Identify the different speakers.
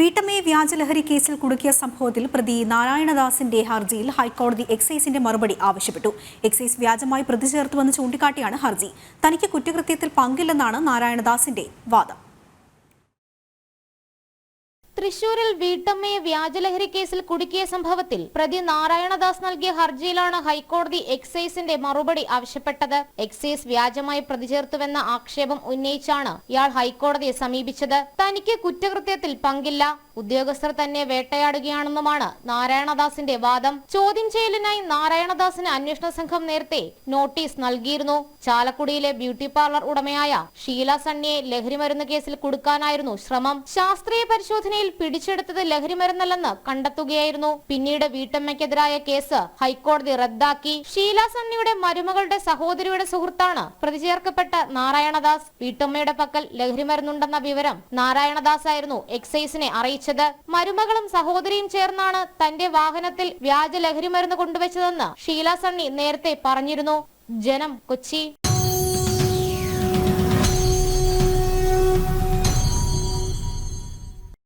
Speaker 1: വീട്ടമ്മയെ വ്യാജലഹരി കേസിൽ കുടുക്കിയ സംഭവത്തിൽ പ്രതി നാരായണദാസിന്റെ ഹർജിയിൽ ഹൈക്കോടതി എക്സൈസിന്റെ മറുപടി ആവശ്യപ്പെട്ടു. എക്സൈസ് വ്യാജമായി പ്രതി ചേർത്തുവെന്ന് ചൂണ്ടിക്കാട്ടിയാണ് ഹർജി. തനിക്ക് കുറ്റകൃത്യത്തിൽ പങ്കില്ലെന്നാണ് നാരായണദാസിന്റെ വാദം.
Speaker 2: തൃശൂരിൽ വീട്ടമ്മയെ വ്യാജലഹരി കേസിൽ കുടുക്കിയ സംഭവത്തിൽ പ്രതി നാരായണദാസ് നൽകിയ ഹർജിയിലാണ് ഹൈക്കോടതി എക്സൈസിന്റെ മറുപടി ആവശ്യപ്പെട്ടത്. എക്സൈസ് വ്യാജമായി പ്രതിചേർത്തുവെന്ന ആക്ഷേപം ഉന്നയിച്ചാണ് ഇയാൾ ഹൈക്കോടതിയെ സമീപിച്ചത്. തനിക്ക് കുറ്റകൃത്യത്തിൽ പങ്കില്ല. ഉദ്യോഗസ്ഥർ തന്നെ വേട്ടയാടുകയാണെന്നുമാണ് നാരായണദാസിന്റെ വാദം. ചോദ്യം ചെയ്യലിനായി നാരായണദാസിന് അന്വേഷണ സംഘം നേരത്തെ നോട്ടീസ് നൽകിയിരുന്നു. ചാലക്കുടിയിലെ ബ്യൂട്ടി പാർലർ ഉടമയായ ഷീല സണ്ണിയെ ലഹരിമരുന്ന് കേസിൽ കുടുക്കാനായിരുന്നു ശ്രമം. ശാസ്ത്രീയ പരിശോധനയിൽ പിടിച്ചെടുത്തത് ലഹരിമരുന്നല്ലെന്ന് കണ്ടെത്തുകയായിരുന്നു. പിന്നീട് വീട്ടമ്മയ്ക്കെതിരായ കേസ് ഹൈക്കോടതി റദ്ദാക്കി. ഷീല സണ്ണിയുടെ മരുമകളുടെ സഹോദരിയുടെ സുഹൃത്താണ് പ്രതിചേർക്കപ്പെട്ട നാരായണദാസ്. വീട്ടമ്മയുടെ പക്കൽ ലഹരിമരുന്നുണ്ടെന്ന വിവരം നാരായണദാസ് ആയിരുന്നു എക്സൈസിനെ അറിയിച്ചത്. മരുമകളും സഹോദരിയും ചേർന്നാണ് തന്റെ വാഹനത്തിൽ വ്യാജ ലഹരിമരുന്ന് കൊണ്ടുവച്ചതെന്ന് ഷീല സണ്ണി നേരത്തെ പറഞ്ഞിരുന്നു. ജനം കൊച്ചി.